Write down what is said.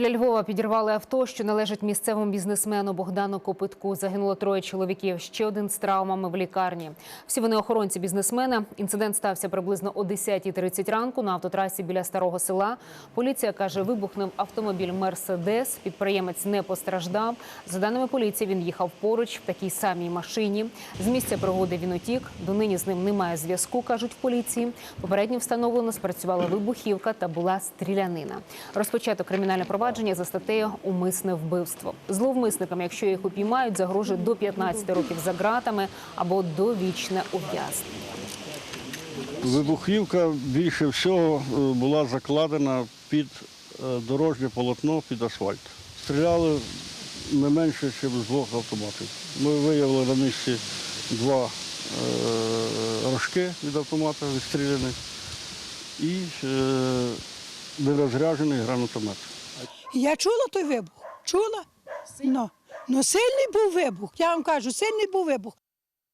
Для Львова підірвали авто, що належить місцевому бізнесмену Богдану Копитку. Загинуло троє чоловіків. Ще один з травмами в лікарні. Всі вони охоронці бізнесмена. Інцидент стався приблизно о 10.30 ранку на автотрасі біля старого села. Поліція каже, вибухнув автомобіль Мерседес. Підприємець не постраждав. За даними поліції, він їхав поруч в такій самій машині. З місця пригоди він утік. Донині з ним немає зв'язку, кажуть в поліції. Попередньо встановлено спрацювала вибухівка та була стрілянина. Розпочато кримінальне провадження за статтею умисне вбивство. Зловмисникам, якщо їх упіймають, загрожує до 15 років за ґратами або довічне ув'язнення. Вибухівка більше всього е, була закладена під е, дорожнє полотно під асфальт. Стріляли не менше, ніж з двох автоматів. Ми виявили на місці два е, рожки від автомата відстріляних і нерозряджений гранатомет. Я чула той вибух. Чула? Ну, ну сильний був вибух. Я вам кажу, сильний був вибух.